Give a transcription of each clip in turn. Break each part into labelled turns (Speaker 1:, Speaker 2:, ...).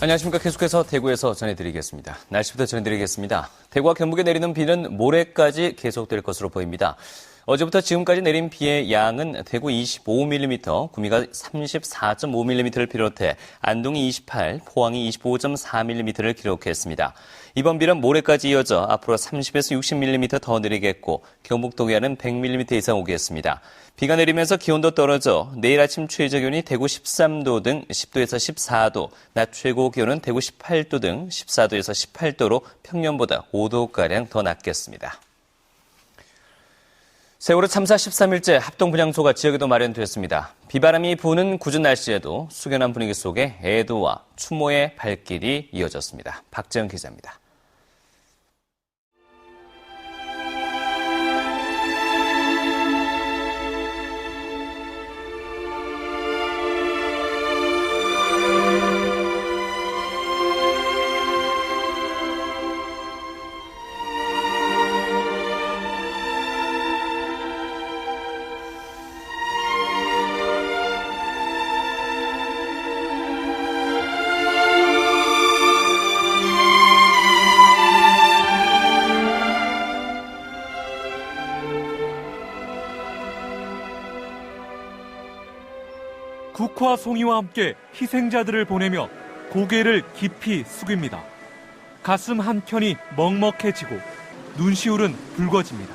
Speaker 1: 안녕하십니까. 계속해서 대구에서 전해드리겠습니다. 날씨부터 전해드리겠습니다. 대구와 경북에 내리는 비는 모레까지 계속될 것으로 보입니다. 어제부터 지금까지 내린 비의 양은 대구 25mm, 구미가 34.5mm를 비롯해 안동이 28, 포항이 25.4mm를 기록했습니다. 이번 비는 모레까지 이어져 앞으로 30에서 60mm 더 내리겠고 경북 동해안은 100mm 이상 오겠습니다. 비가 내리면서 기온도 떨어져 내일 아침 최저 기온이 대구 13도 등 10도에서 14도, 낮 최고 기온은 대구 18도 등 14도에서 18도로 평년보다 5도가량 더 낮겠습니다. 세월호 참사 13일째 합동분향소가 지역에도 마련됐습니다. 비바람이 부는 궂은 날씨에도 숙연한 분위기 속에 애도와 추모의 발길이 이어졌습니다. 박재영 기자입니다.
Speaker 2: 국화 송이와 함께 희생자들을 보내며 고개를 깊이 숙입니다. 가슴 한켠이 먹먹해지고 눈시울은 붉어집니다.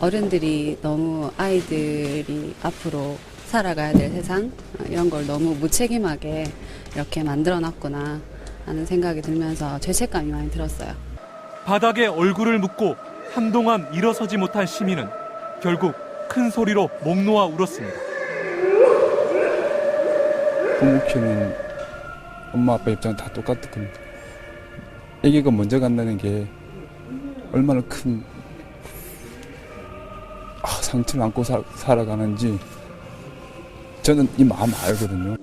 Speaker 3: 어른들이 너무 아이들이 앞으로 살아가야 될 세상 어, 이런 걸 너무 무책임하게 이렇게 만들어 놨구나 하는 생각이 들면서 죄책감이 많이 들었어요.
Speaker 2: 바닥에 얼굴을 묻고 한동안 일어서지 못한 시민은 결국 큰 소리로 목 놓아 울었습니다.
Speaker 4: 부모 키우는 엄마 아빠 입장 다 똑같을 겁니다. 애기가 먼저 간다는 게 얼마나 큰 아, 상처를 안고 사, 살아가는지 저는 이 마음 알거든요.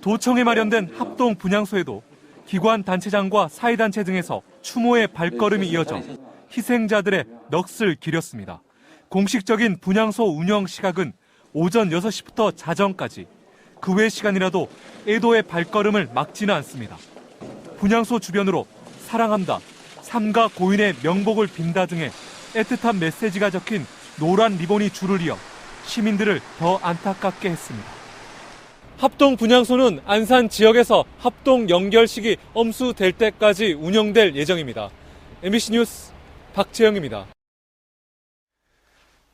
Speaker 2: 도청에 마련된 합동 분향소에도 기관 단체장과 사회단체 등에서 추모의 발걸음이 이어져 희생자들의 넋을 기렸습니다. 공식적인 분향소 운영 시각은 오전 6시부터 자정까지 그 외 시간이라도 애도의 발걸음을 막지는 않습니다. 분향소 주변으로 사랑한다, 삼가 고인의 명복을 빈다 등의 애틋한 메시지가 적힌 노란 리본이 줄을 이어 시민들을 더 안타깝게 했습니다. 합동 분향소는 안산 지역에서 합동 연결식이 엄수될 때까지 운영될 예정입니다. MBC 뉴스 박재영입니다.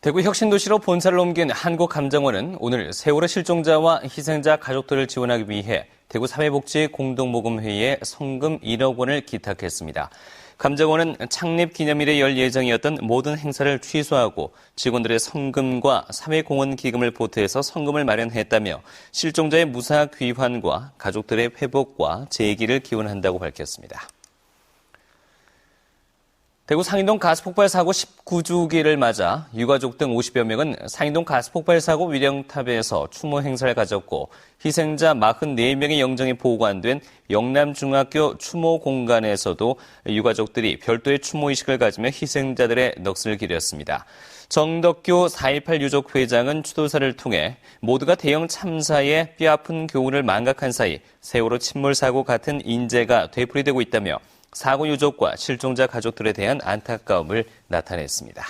Speaker 1: 대구 혁신도시로 본사를 옮긴 한국감정원은 오늘 세월호 실종자와 희생자 가족들을 지원하기 위해 대구 사회복지 공동모금회의에 성금 1억 원을 기탁했습니다. 감정원은 창립 기념일에 열 예정이었던 모든 행사를 취소하고 직원들의 성금과 사회공헌 기금을 보태해서 성금을 마련했다며 실종자의 무사 귀환과 가족들의 회복과 재기를 기원한다고 밝혔습니다. 대구 상인동 가스폭발 사고 19주기를 맞아 유가족 등 50여 명은 상인동 가스폭발 사고 위령탑에서 추모 행사를 가졌고 희생자 44명의 영정이 보관된 영남중학교 추모 공간에서도 유가족들이 별도의 추모의식을 가지며 희생자들의 넋을 기렸습니다. 정덕교 4.18 유족 회장은 추도사를 통해 모두가 대형 참사에 뼈아픈 교훈을 망각한 사이 세월호 침몰 사고 같은 인재가 되풀이되고 있다며 사고 유족과 실종자 가족들에 대한 안타까움을 나타냈습니다.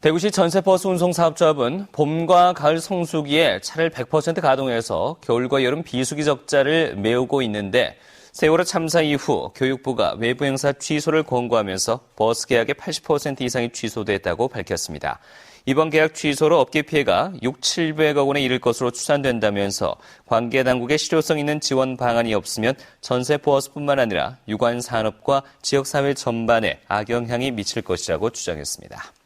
Speaker 1: 대구시 전세버스 운송사업조합은 봄과 가을 성수기에 차를 100% 가동해서 겨울과 여름 비수기 적자를 메우고 있는데 세월호 참사 이후 교육부가 외부 행사 취소를 권고하면서 버스 계약의 80% 이상이 취소됐다고 밝혔습니다. 이번 계약 취소로 업계 피해가 6, 700억 원에 이를 것으로 추산된다면서 관계 당국의 실효성 있는 지원 방안이 없으면 전세 보어스뿐만 아니라 유관 산업과 지역 사회 전반에 악영향이 미칠 것이라고 주장했습니다.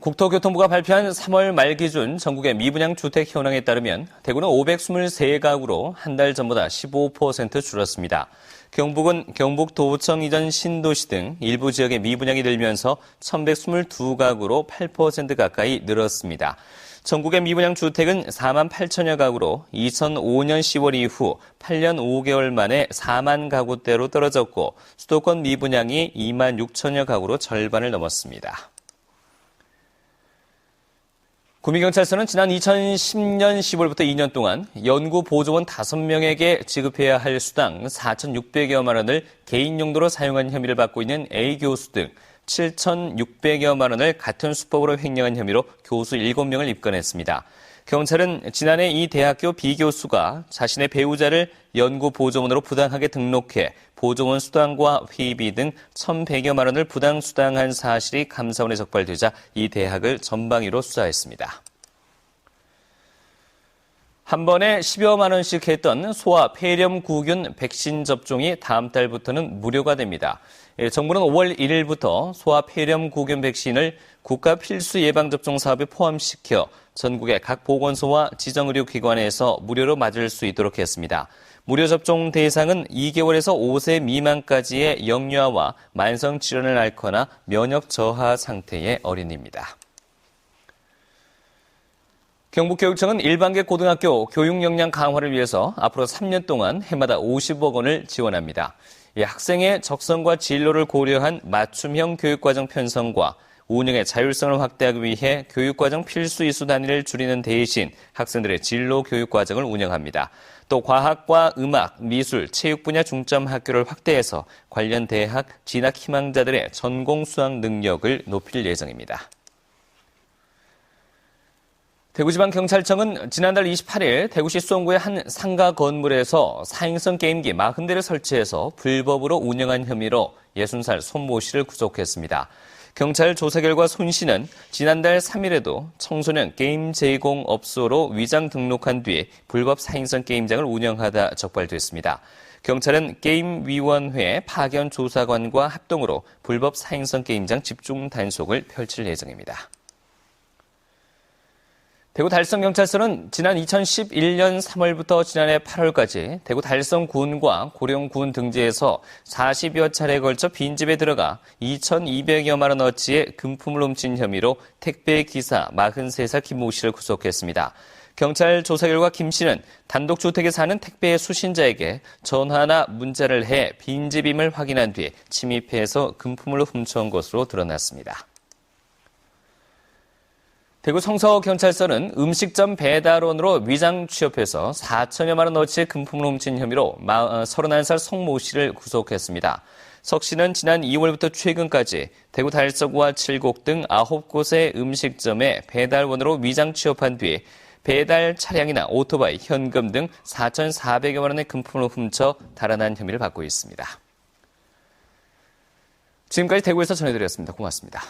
Speaker 1: 국토교통부가 발표한 3월 말 기준 전국의 미분양 주택 현황에 따르면 대구는 523가구로 한 달 전보다 15% 줄었습니다. 경북은 경북 도청 이전 신도시 등 일부 지역의 미분양이 늘면서 1122가구로 8% 가까이 늘었습니다. 전국의 미분양 주택은 4만 8천여 가구로 2005년 10월 이후 8년 5개월 만에 4만 가구대로 떨어졌고 수도권 미분양이 2만 6천여 가구로 절반을 넘었습니다. 구미경찰서는 지난 2010년 10월부터 2년 동안 연구 보조원 5명에게 지급해야 할 수당 4,600여만 원을 개인 용도로 사용한 혐의를 받고 있는 A 교수 등 7,600여만 원을 같은 수법으로 횡령한 혐의로 교수 7명을 입건했습니다. 경찰은 지난해 이 대학교 B 교수가 자신의 배우자를 연구 보조원으로 부당하게 등록해 보조원 수당과 회의비 등 1,100여만 원을 부당 수당한 사실이 감사원에 적발되자 이 대학을 전방위로 수사했습니다. 한 번에 10여만 원씩 했던 소아 폐렴 구균 백신 접종이 다음 달부터는 무료가 됩니다. 예, 정부는 5월 1일부터 소아 폐렴 구균 백신을 국가 필수 예방 접종 사업에 포함시켜 전국의 각 보건소와 지정의료기관에서 무료로 맞을 수 있도록 했습니다. 무료 접종 대상은 2개월에서 5세 미만까지의 영유아와 만성 질환을 앓거나 면역 저하 상태의 어린이입니다. 경북교육청은 일반계 고등학교 교육 역량 강화를 위해서 앞으로 3년 동안 해마다 50억 원을 지원합니다. 학생의 적성과 진로를 고려한 맞춤형 교육과정 편성과 운영의 자율성을 확대하기 위해 교육과정 필수 이수 단위를 줄이는 대신 학생들의 진로 교육과정을 운영합니다. 또 과학과 음악, 미술, 체육 분야 중점 학교를 확대해서 관련 대학 진학 희망자들의 전공 수학 능력을 높일 예정입니다. 대구지방경찰청은 지난달 28일 대구시 수원구의 한 상가 건물에서 4인승 게임기 40대를 설치해서 불법으로 운영한 혐의로 60살 손모 씨를 구속했습니다. 경찰 조사 결과 손 씨는 지난달 3일에도 청소년 게임 제공 업소로 위장 등록한 뒤에 불법 4인승 게임장을 운영하다 적발됐습니다. 경찰은 게임위원회 파견 조사관과 합동으로 불법 4인승 게임장 집중 단속을 펼칠 예정입니다. 대구 달성경찰서는 지난 2011년 3월부터 지난해 8월까지 대구 달성군과 고령군 등지에서 40여 차례에 걸쳐 빈집에 들어가 2,200여만 원어치의 금품을 훔친 혐의로 택배 기사 43살 김모 씨를 구속했습니다. 경찰 조사 결과 김 씨는 단독주택에 사는 택배 수신자에게 전화나 문자를 해 빈집임을 확인한 뒤 침입해서 금품을 훔쳐온 것으로 드러났습니다. 대구 성서경찰서는 음식점 배달원으로 위장 취업해서 4천여만 원어치의 금품을 훔친 혐의로 31살 성모 씨를 구속했습니다. 석 씨는 지난 2월부터 최근까지 대구 달서구와 칠곡 등 9곳의 음식점에 배달원으로 위장 취업한 뒤 배달 차량이나 오토바이, 현금 등 4,400여만 원의 금품을 훔쳐 달아난 혐의를 받고 있습니다. 지금까지 대구에서 전해드렸습니다. 고맙습니다.